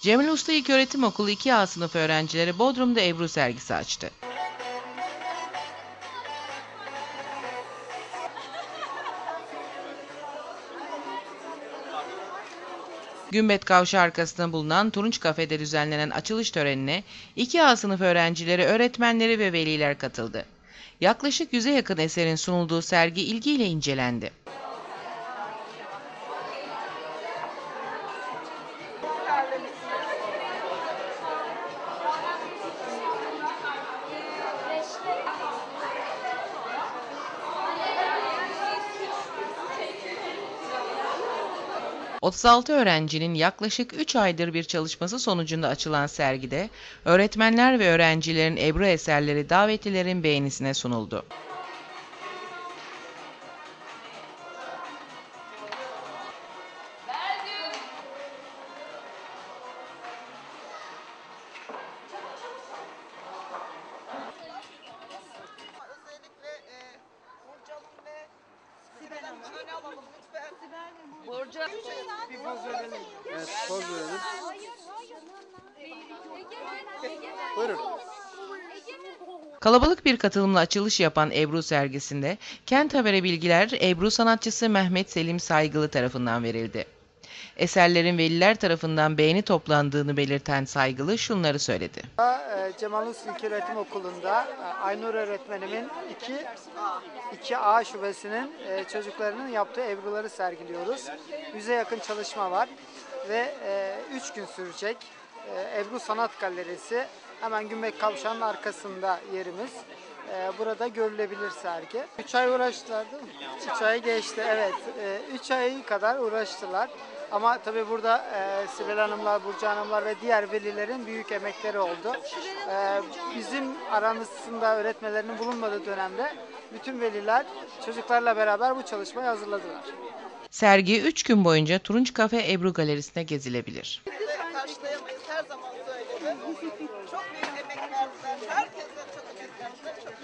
Cemal Usta İlköğretim Okulu 2A sınıf öğrencileri Bodrum'da Ebru sergisi açtı. Gümbet Kavşağı arkasında bulunan Turunç Kafe'de düzenlenen açılış törenine 2A sınıf öğrencileri, öğretmenleri ve veliler katıldı. Yaklaşık 100'e yakın eserin sunulduğu sergi ilgiyle incelendi. ...36 öğrencinin yaklaşık 3 aydır bir çalışması sonucunda açılan sergide... ...öğretmenler ve öğrencilerin Ebru eserleri davetlilerin beğenisine sunuldu. Bir poz verelim. Evet, poz verelim. Hayır, hayır. Egemen, Buyurun. Kalabalık bir katılımla açılış yapan Ebru sergisinde kent haberi bilgiler Ebru sanatçısı Mehmet Selim Saygılı tarafından verildi. Eserlerin veliler tarafından beğeni toplandığını belirten Saygılı şunları söyledi. Ee, Cemal Usta İlköğretim Okulu'nda e, Aynur öğretmenimin 2 2A şubesinin e, çocuklarının yaptığı ebruları sergiliyoruz. Yüze yakın çalışma var ve 3 gün sürecek. E, Ebru Sanat Galerisi hemen Gümbek Kavşağı'nın arkasında yerimiz. E, Burada görülebilir sergi. 3 ay uğraştılar değil mi? 3 ay geçti evet. 3 ay kadar uğraştılar. Ama tabii burada e, Sibel Hanımlar, Burcu Hanımlar ve diğer velilerin büyük emekleri oldu. E, bizim aramızda öğretmelerinin bulunmadığı dönemde bütün veliler çocuklarla beraber bu çalışmayı hazırladılar. Sergi 3 gün boyunca Turunç Kafe Ebru Galerisi'ne gezilebilir. Karşılayamayız her zaman söyledim. Çok büyük emek verdiler. Herkese çok emek verdiler. Çok